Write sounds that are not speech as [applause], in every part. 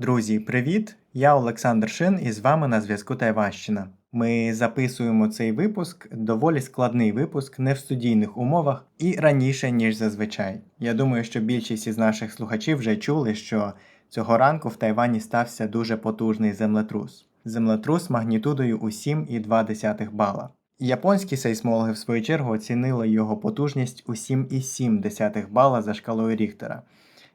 Друзі, привіт! Я Олександр Шин і з вами на зв'язку Тайванщина. Ми записуємо цей випуск, доволі складний випуск, не в студійних умовах і раніше, ніж зазвичай. Я думаю, що більшість із наших слухачів вже чули, що цього ранку в Тайвані стався дуже потужний землетрус. Землетрус магнітудою у 7,2 бала. Японські сейсмологи, в свою чергу, оцінили його потужність у 7,7 бала за шкалою Ріхтера.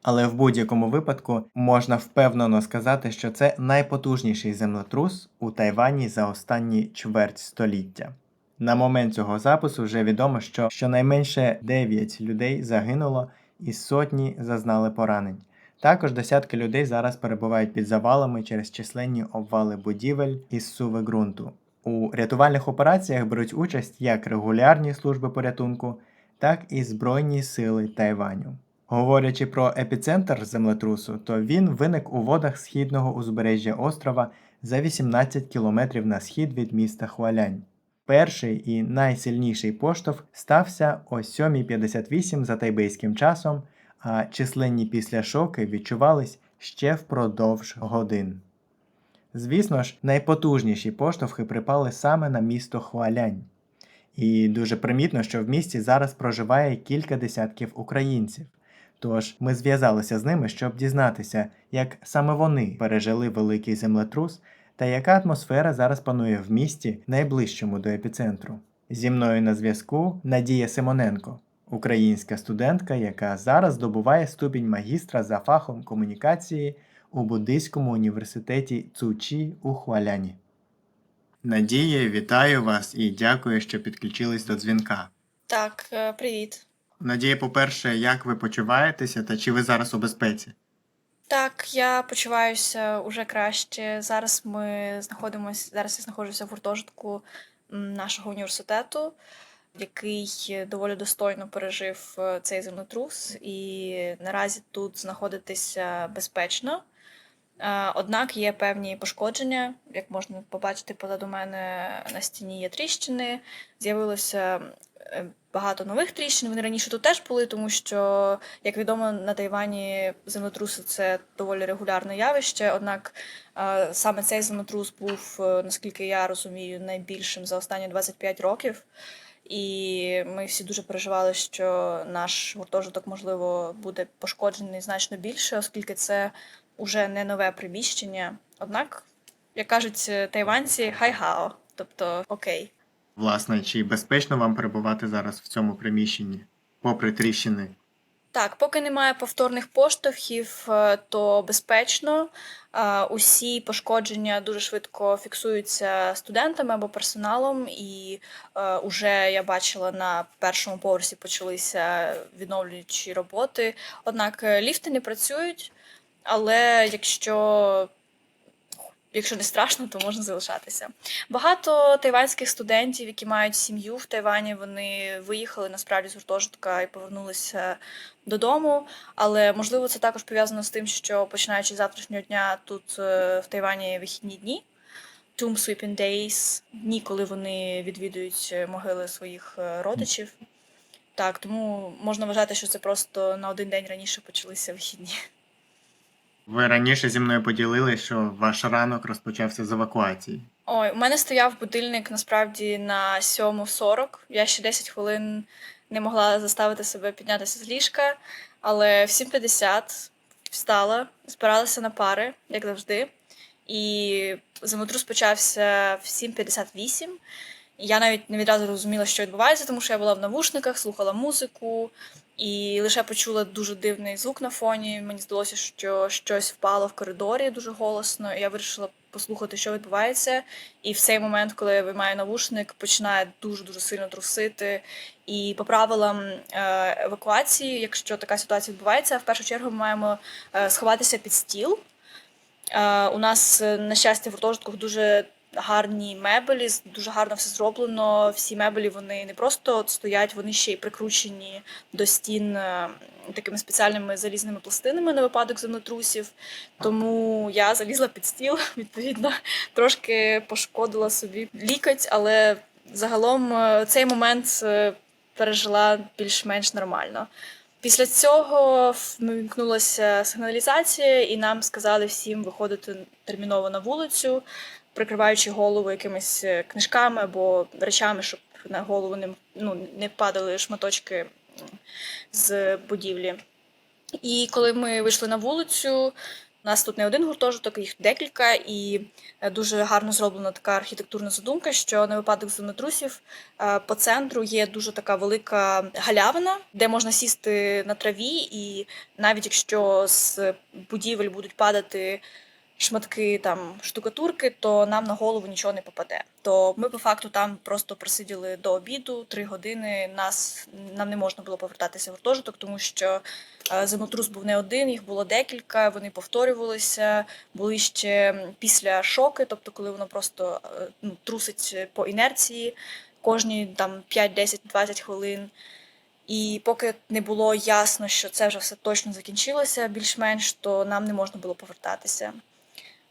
Але в будь-якому випадку можна впевнено сказати, що це найпотужніший землетрус у Тайвані за останні чверть століття. На момент цього запису вже відомо, що щонайменше 9 людей загинуло і сотні зазнали поранень. Також десятки людей зараз перебувають під завалами через численні обвали будівель і зсуви ґрунту. У рятувальних операціях беруть участь як регулярні служби порятунку, так і Збройні сили Тайваню. Говорячи про епіцентр землетрусу, то він виник у водах східного узбережжя острова за 18 кілометрів на схід від міста Хуалянь. Перший і найсильніший поштовх стався о 7.58 за тайбейським часом, а численні післяшоки відчувались ще впродовж годин. Звісно ж, найпотужніші поштовхи припали саме на місто Хуалянь. І дуже примітно, що в місті зараз проживає кілька десятків українців. Тож ми зв'язалися з ними, щоб дізнатися, як саме вони пережили великий землетрус та яка атмосфера зараз панує в місті найближчому до епіцентру. Зі мною на зв'язку Надія Симоненко, українська студентка, яка зараз здобуває ступінь магістра за фахом комунікації у буддийському університеті Цучі у Хуаляні. Надія, вітаю вас і дякую, що підключились до дзвінка. Так, е, привіт. Надія, по-перше, як ви почуваєтеся та чи ви зараз у безпеці? Так, я почуваюся уже краще. Зараз ми знаходимося, зараз я знаходжуся в гуртожитку нашого університету, який доволі достойно пережив е, цей землетрус, і наразі тут знаходитися безпечно. Е, Однак є певні пошкодження, як можна побачити позаду мене на стіні є тріщини. З'явилося багато нових тріщин. Вони раніше тут теж були, тому що, як відомо, на Тайвані землетруси це доволі регулярне явище. Однак е, саме цей землетрус був, е, наскільки я розумію, найбільшим за останні 25 років. І ми всі дуже переживали, що наш гуртожиток, можливо, буде пошкоджений значно більше, оскільки це уже не нове приміщення. Однак, як кажуть тайванці, хай-хао, тобто окей. Власне, чи безпечно вам перебувати зараз в цьому приміщенні, попри тріщини? Так, поки немає повторних поштовхів, е, то безпечно. Е, Усі пошкодження дуже швидко фіксуються студентами або персоналом, і е, уже я бачила на першому поверсі почалися відновлюючі роботи. Однак е, ліфти не працюють, але якщо Якщо не страшно, то можна залишатися. Багато тайванських студентів, які мають сім'ю в Тайвані, вони виїхали насправді з гуртожитка і повернулися додому. Але можливо це також пов'язано з тим, що починаючи з завтрашнього дня тут е, в Тайвані вихідні дні. Tomb Sweeping Days, дні, коли вони відвідують е, могили своїх е, родичів. Так, тому можна вважати, що це просто на один день раніше почалися вихідні. Ви раніше зі мною поділили, що ваш ранок розпочався з евакуації. Ой, у мене стояв будильник насправді на 7.40. Я ще 10 хвилин не могла заставити себе піднятися з ліжка, але в 7.50 встала, збиралася на пари, як завжди. І землетрус почався в 7.58. Я навіть не відразу розуміла, що відбувається, тому що я була в навушниках, слухала музику і лише почула дуже дивний звук на фоні. Мені здалося, що щось впало в коридорі дуже голосно. і Я вирішила послухати, що відбувається. І в цей момент, коли я виймаю навушник, починає дуже дуже сильно трусити. І по правилам е, евакуації, якщо така ситуація відбувається, в першу чергу ми маємо е, сховатися під стіл. Е, У нас, на щастя, в гуртожитках дуже гарні мебелі, дуже гарно все зроблено. Всі мебелі вони не просто стоять, вони ще й прикручені до стін е, такими спеціальними залізними пластинами на випадок землетрусів. Тому я залізла під стіл, [laughs] відповідно, трошки пошкодила собі лікоть, але загалом е, цей момент е, пережила більш-менш нормально. Після цього вмикнулася сигналізація, і нам сказали всім виходити терміново на вулицю, прикриваючи голову якимись е, книжками або речами, щоб на голову не, ну, не падали шматочки з будівлі. І коли ми вийшли на вулицю, у нас тут не один гуртожиток, їх декілька, і е, дуже гарно зроблена така архітектурна задумка, що на випадок землетрусів е, по центру є дуже така велика галявина, де можна сісти на траві, і навіть якщо з будівель будуть падати шматки там штукатурки, то нам на голову нічого не попаде. То ми по факту там просто просиділи до обіду три години. Нас нам не можна було повертатися в гуртожиток, тому що е, землетрус був не один, їх було декілька. Вони повторювалися, були ще після шоки, тобто, коли воно просто е, ну, трусить по інерції кожні там 5, 10, 20 хвилин. І поки не було ясно, що це вже все точно закінчилося, більш-менш, то нам не можна було повертатися.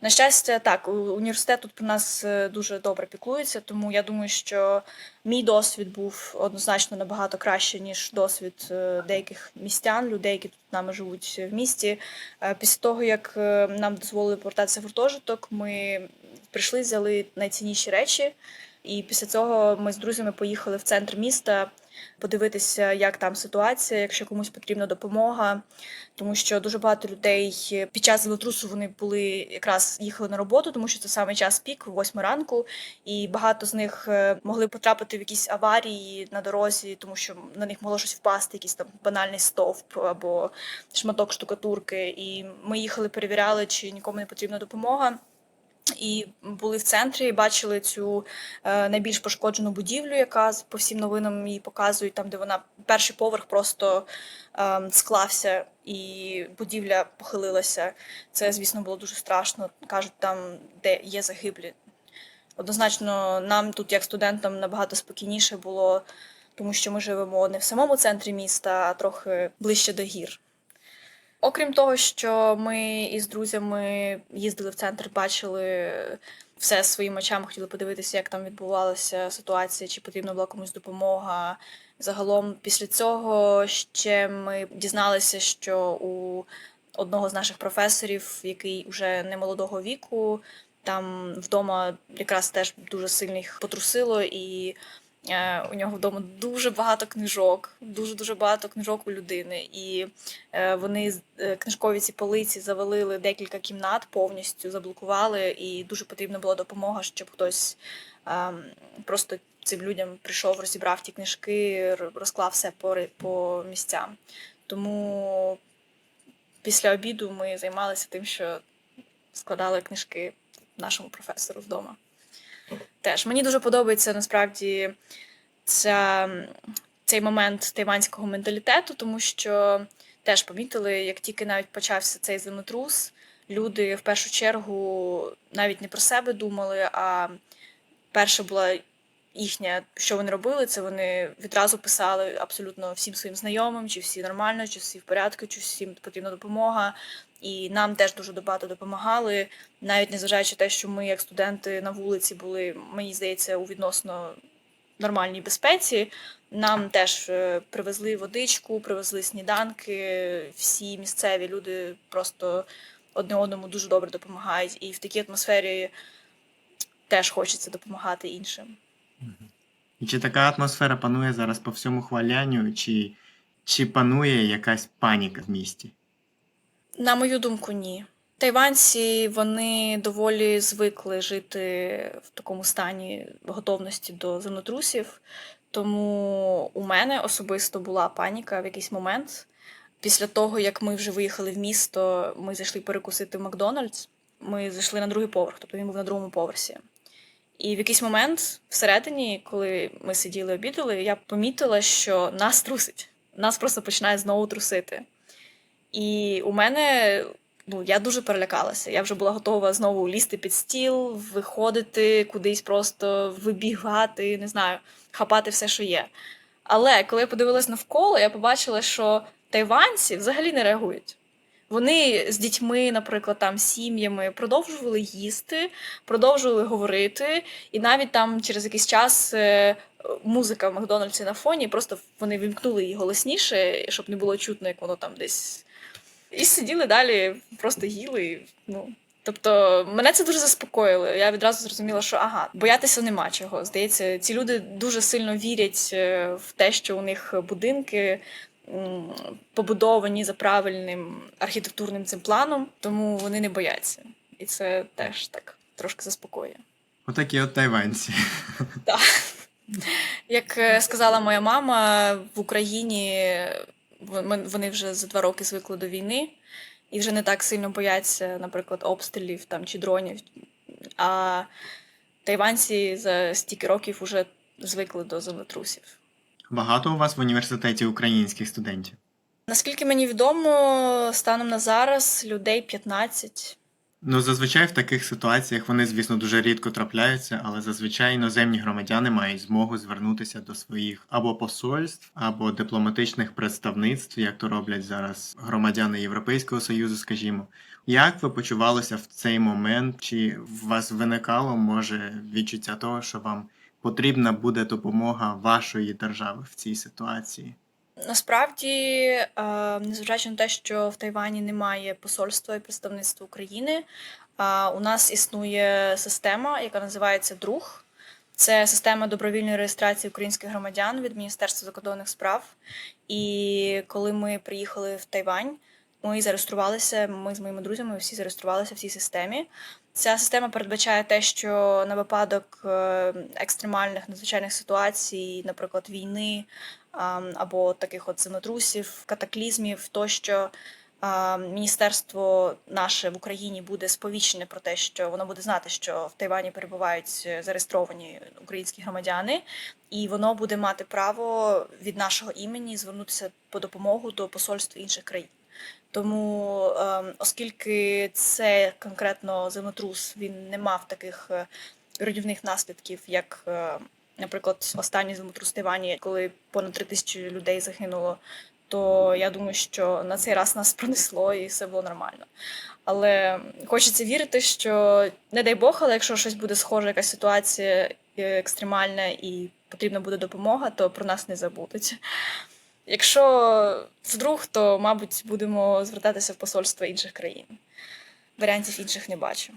На щастя, так, університет тут про нас е, дуже добре піклується, тому я думаю, що мій досвід був однозначно набагато краще, ніж досвід е, деяких містян, людей, які тут нами живуть в місті. Е, Після того, як нам дозволили повертатися в гуртожиток, ми прийшли, взяли найцінніші речі. І після цього ми з друзями поїхали в центр міста подивитися, як там ситуація, якщо комусь потрібна допомога. Тому що дуже багато людей під час землетрусу вони були якраз їхали на роботу, тому що це саме час пік, 8 ранку, і багато з них е, могли потрапити в якісь аварії на дорозі, тому що на них могло щось впасти, якийсь там банальний стовп або шматок штукатурки. І ми їхали, перевіряли, чи нікому не потрібна допомога. І були в центрі, і бачили цю е, найбільш пошкоджену будівлю, яка по всім новинам її показують, там, де вона перший поверх просто е, склався, і будівля похилилася. Це, звісно, було дуже страшно. Кажуть, там, де є загиблі. Однозначно, нам тут, як студентам, набагато спокійніше було, тому що ми живемо не в самому центрі міста, а трохи ближче до гір. Окрім того, що ми із друзями їздили в центр, бачили все своїми очами, хотіли подивитися, як там відбувалася ситуація, чи потрібна була комусь допомога. Загалом, після цього ще ми дізналися, що у одного з наших професорів, який вже не молодого віку, там вдома якраз теж дуже сильно їх потрусило, і у нього вдома дуже багато книжок, дуже дуже багато книжок у людини. І Е, Вони е, книжкові ці полиці завалили декілька кімнат, повністю заблокували, і дуже потрібна була допомога, щоб хтось ем, просто цим людям прийшов, розібрав ті книжки, розклав все по, по місцям. Тому після обіду ми займалися тим, що складали книжки нашому професору вдома. Теж мені дуже подобається насправді ця, цей момент тайванського менталітету, тому що теж помітили, як тільки навіть почався цей землетрус, люди в першу чергу навіть не про себе думали, а перша була їхня, що вони робили, це вони відразу писали абсолютно всім своїм знайомим, чи всі нормально, чи всі в порядку, чи всім потрібна допомога. І нам теж дуже багато допомагали, навіть незважаючи те, що ми, як студенти на вулиці, були, мені здається, у відносно нормальній безпеці. Нам теж е, привезли водичку, привезли сніданки. Всі місцеві люди просто одне одному дуже добре допомагають. І в такій атмосфері теж хочеться допомагати іншим. І чи така атмосфера панує зараз по всьому хвалянню, чи, чи панує якась паніка в місті? На мою думку, ні. Тайванці вони доволі звикли жити в такому стані готовності до землетрусів. Тому у мене особисто була паніка в якийсь момент. Після того, як ми вже виїхали в місто, ми зайшли перекусити в Макдональдс. Ми зайшли на другий поверх, тобто він був на другому поверсі. І в якийсь момент, всередині, коли ми сиділи обідали, я помітила, що нас трусить. Нас просто починає знову трусити. І у мене ну, я дуже перелякалася. Я вже була готова знову лізти під стіл, виходити кудись, просто вибігати, не знаю, хапати все, що є. Але коли я подивилась навколо, я побачила, що тайванці взагалі не реагують. Вони з дітьми, наприклад, там сім'ями продовжували їсти, продовжували говорити, і навіть там через якийсь час е, музика в Макдональдсі на фоні, просто вони вімкнули її голосніше, щоб не було чутно, як воно там десь. І сиділи далі, просто їли. Ну, тобто, мене це дуже заспокоїло. Я відразу зрозуміла, що ага, боятися нема чого. Здається, ці люди дуже сильно вірять е, в те, що у них будинки побудовані за правильним архітектурним цим планом, тому вони не бояться. І це теж так трошки заспокоює. Отакі от тайванці. Так. Як е, сказала моя мама, в Україні вони вже за два роки звикли до війни і вже не так сильно бояться, наприклад, обстрілів там чи дронів. А тайванці за стільки років вже звикли до землетрусів. Багато у вас в університеті українських студентів. Наскільки мені відомо, станом на зараз людей 15. Ну, зазвичай в таких ситуаціях вони, звісно, дуже рідко трапляються, але зазвичай іноземні громадяни мають змогу звернутися до своїх або посольств, або дипломатичних представництв, як то роблять зараз громадяни Європейського Союзу, скажімо. Як ви почувалися в цей момент? Чи у вас виникало може відчуття того, що вам потрібна буде допомога вашої держави в цій ситуації? Насправді, е, незважаючи на те, що в Тайвані немає посольства і представництва України, у нас існує система, яка називається Друг. Це система добровільної реєстрації українських громадян від Міністерства закордонних справ. І коли ми приїхали в Тайвань, ми зареєструвалися. Ми з моїми друзями всі зареєструвалися в цій системі. Ця система передбачає те, що на випадок е, екстремальних надзвичайних ситуацій, наприклад, війни або таких от землетрусів, катаклізмів, тощо міністерство наше в Україні буде сповіщене про те, що воно буде знати, що в Тайвані перебувають е, зареєстровані українські громадяни, і воно буде мати право від нашого імені звернутися по допомогу до посольств інших країн. Тому, ем, оскільки це конкретно землетрус, він не мав таких е, руйнівних наслідків, як, е, наприклад, останній землетрус в Тайвані, коли понад три тисячі людей загинуло, то я думаю, що на цей раз нас [laughs] пронесло і все було нормально. Але хочеться вірити, що не дай Бог, але якщо щось буде схоже, якась ситуація е, екстремальна і потрібна буде допомога, то про нас не забудуть. Якщо вдруг, то, мабуть, будемо звертатися в посольства інших країн. Варіантів інших не бачу.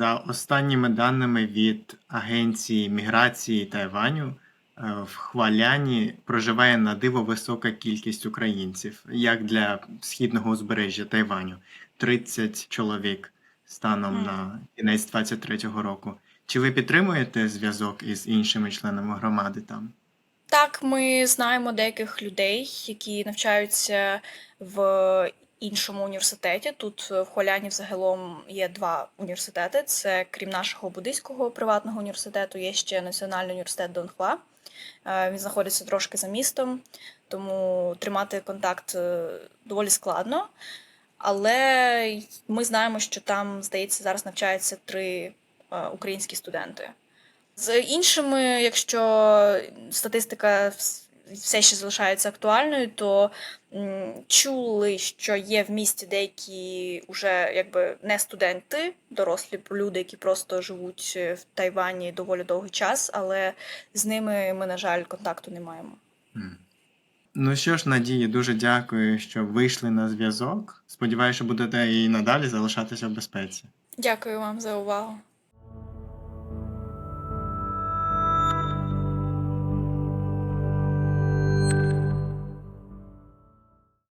За останніми даними від Агенції міграції Тайваню, е, в Хваляні проживає на диво висока кількість українців, як для східного узбережжя Тайваню 30 чоловік станом Мгм. на кінець 23-го року. Чи ви підтримуєте зв'язок із іншими членами громади там? Так, ми знаємо деяких людей, які навчаються в іншому університеті. Тут е, в Холяні взагалом є два університети. Це крім нашого буддийського приватного університету, є ще Національний університет Донхва. Е, Він знаходиться трошки за містом, тому тримати контакт е, доволі складно. Але ми знаємо, що там, здається, зараз навчаються три українські студенти. З іншими, якщо статистика все ще залишається актуальною, то чули, що є в місті деякі вже якби не студенти, дорослі люди, які просто живуть е, в Тайвані доволі довгий час, але з ними ми, на жаль, контакту не маємо. Ну що ж, Надії, дуже дякую, що вийшли на зв'язок. Сподіваюся, що будете і надалі залишатися в безпеці. Дякую вам за увагу.